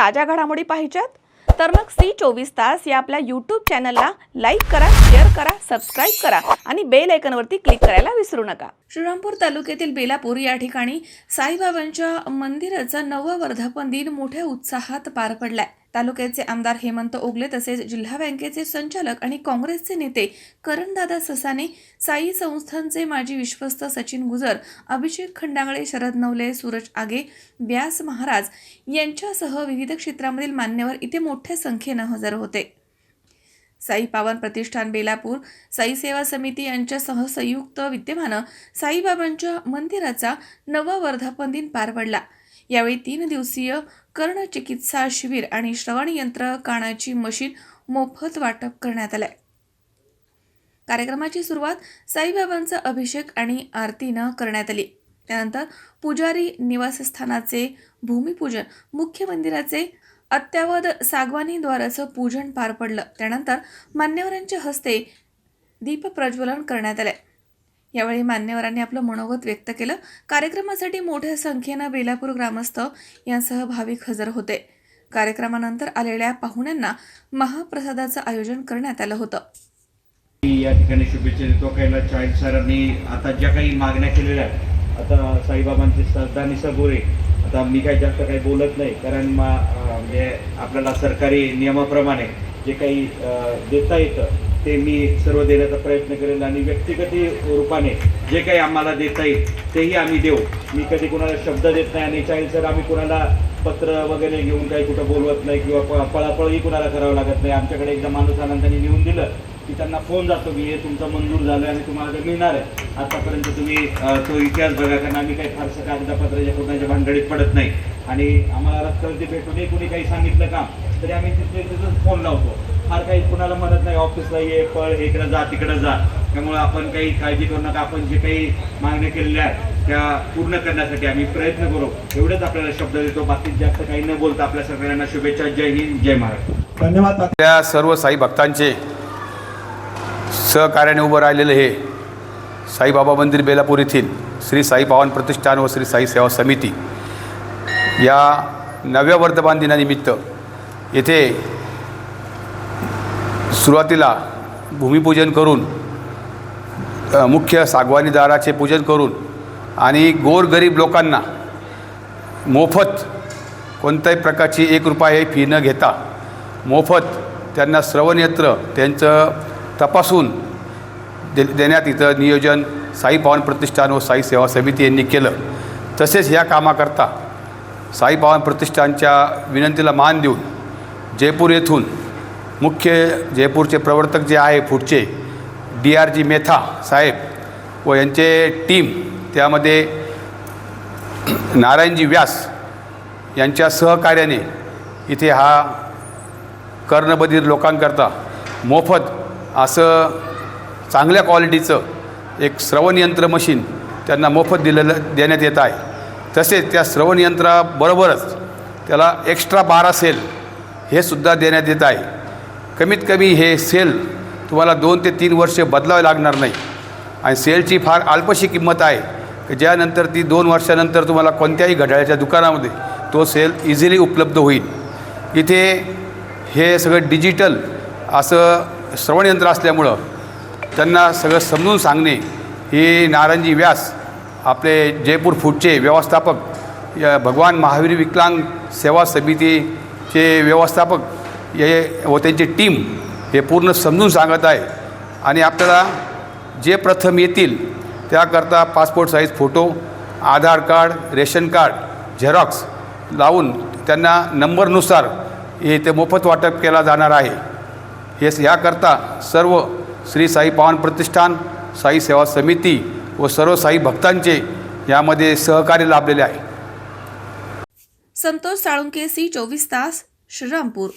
ताज्या घडामोडी पाहिजेत? तर मग सी चोवीस तास या आपल्या यूट्यूब चॅनलला लाईक करा शेअर करा सबस्क्राईब करा आणि बेल आयकनवरती क्लिक करायला विसरू नका. श्रीरामपूर तालुक्यातील बेलापूर या ठिकाणी साईबाबांच्या मंदिराचा नववर्धापन वर्धापन दिन मोठ्या उत्साहात पार पडलाय. तालुक्याचे आमदार हेमंत ओगले तसेच जिल्हा बँकेचे संचालक आणि काँग्रेसचे नेते करणदादा ससाने साई संस्थांचे माजी विश्वस्त सचिन गुजर अभिषेक खंडागळे शरद नवले सूरज आगे व्यास महाराज यांच्यासह विविध क्षेत्रामधील मान्यवर इथे मोठ्या संख्येनं हजर होते. साई पावन प्रतिष्ठान बेलापूर साई सेवा समिती यांच्यासह संयुक्त विद्यमानं साईबाबांच्या मंदिराचा नवा वर्धापन दिन पार पडला. यावेळी तीन दिवसीय कर्णचिकित्सा शिबिर आणि श्रवण यंत्र कानाची मशीन मोफत वाटप करण्यात आलंय. कार्यक्रमाची सुरुवात साईबाबांचा अभिषेक आणि आरतीनं करण्यात आली. त्यानंतर पुजारी निवासस्थानाचे भूमिपूजन मुख्य मंदिराचे अत्यावध सागवानीद्वाराचं पूजन पार पडलं. त्यानंतर मान्यवरांच्या हस्ते दीपप्रज्वलन करण्यात आले यावेळी मान्यवरांनी आपलं मनोगत व्यक्त केलं. कार्यक्रमासाठी मोठ्या संख्येनं बेलापूर ग्रामस्थ यांसह भाविक हजर होते. कार्यक्रमानंतर आलेल्या पाहुण्यांना महाप्रसादाचं आयोजन करण्यात आलं होतं. या ठिकाणी शुभेच्छा देतो. कैलास चाळीस सरांनी आता ज्या काही मागण्या केलेल्या आहेत आता साईबाबांचे श्रद्धा निसगोरे आता मी काही जास्त काही बोलत नाही कारण म्हणजे आपल्याला सरकारी नियमाप्रमाणे जे काही देता येतं ते मी सर्व देण्याचा प्रयत्न करेल आणि व्यक्तिगत रूपाने जे काही आम्हाला देता येईल तेही आम्ही देऊ. मी कधी कोणाला शब्द देत नाही आणि चाळीस सर आम्ही कोणाला पत्र वगैरे घेऊन काही कुठं बोलवत नाही किंवा पळापळही कुणाला करावं लागत नाही. आमच्याकडे एकदा माणूस आनंदाने लिहून दिलं की त्यांना फोन जातो की हे तुमचं मंजूर झालं आणि तुम्हाला ते मिळणार आहे. आतापर्यंत तुम्ही तो इतिहास बघा कारण आम्ही काही फारसं कागदपत्राच्या कोणाच्या भानगडीत पडत नाही. आणि आम्हाला रस्त्यावरती भेटूनही कोणी काही सांगितलं काम तरी आम्ही तिथे तिथंच फोन लावतो. फार काही कुणाला म्हणत नाही. ऑफिसला ये पळ हे इकडं जा तिकडं जा. त्यामुळे आपण काही काळजी करू नका. आपण जे काही मागण्या केलेल्या आहेत त्या पूर्ण करण्यासाठी आम्ही प्रयत्न करू. एवढंच आपल्याला शब्द देतो. बाकी जास्त काही न बोलता आपल्या सगळ्यांना शुभेच्छा. जय हिंद जय महाराष्ट्र. धन्यवाद. त्या सर्व साई भक्तांचे सहकार्याने उभं राहिलेलं हे साईबाबा मंदिर बेलापूर येथील श्री साई पावन प्रतिष्ठान व श्री साई सेवा समिती या नव्या वर्धमान दिनानिमित्त येथे सुरुवातीला भूमिपूजन करून मुख्य सागवानीदाराचे पूजन करून आणि गोरगरीब लोकांना मोफत कोणत्याही प्रकारची एक रुपया हे फी न घेता मोफत त्यांना श्रवणयंत्र त्यांचं तपासून दे देण्यात इथं नियोजन साई पावन प्रतिष्ठान व साई सेवा समिती यांनी केलं. तसेच ह्या कामाकरता साई पावन प्रतिष्ठानच्या विनंतीला मान देऊन जयपूर येथून मुख्य जयपूरचे प्रवर्तक जे आहे पुढचे डी आर जी मेथा साहेब व यांचे टीम त्यामध्ये नारायणजी व्यास यांच्या सहकार्याने इथे हा कर्णबधीर लोकांकरता मोफत असं चांगल्या क्वालिटीचं एक श्रवणयंत्र मशीन त्यांना मोफत दिलेलं देण्यात येत आहे. तसेच त्या श्रवणयंत्राबरोबरच त्याला एक्स्ट्रा बारा सेल हे सुद्धा देण्यात येत आहे. कमीत कमी हे सेल तुम्हाला दोन ते तीन वर्षे बदलावे लागणार नाही. आणि सेलची फार अल्पशी किंमत आहे की ज्यानंतर ती दोन वर्षानंतर तुम्हाला कोणत्याही घड्याळ्याच्या दुकानामध्ये तो सेल इझिली उपलब्ध होईल. इथे हे सगळं डिजिटल असं श्रवणयंत्र असल्यामुळं त्यांना सगळं समजून सांगणे ही नारायणजी व्यास आपले जयपूर फूडचे व्यवस्थापक भगवान महावीर विकलांग सेवा समितीचे व्यवस्थापक हे व त्यांची टीम हे पूर्ण समजून सांगत आहे. आणि आपल्याला जे प्रथम येतील त्याकरता passport size photo Aadhaar card ration card xerox लावून त्यांना नंबरनुसार हे ते मोफत वाटप केला जाणार आहे. हे याकरता सर्व श्री साई पावन प्रतिष्ठान साई सेवा समिती व सर्व साई भक्तांचे यामध्ये सहकार्य लाभलेले आहे. संतोष साळुंके सी चोवीस तास श्रीरामपूर.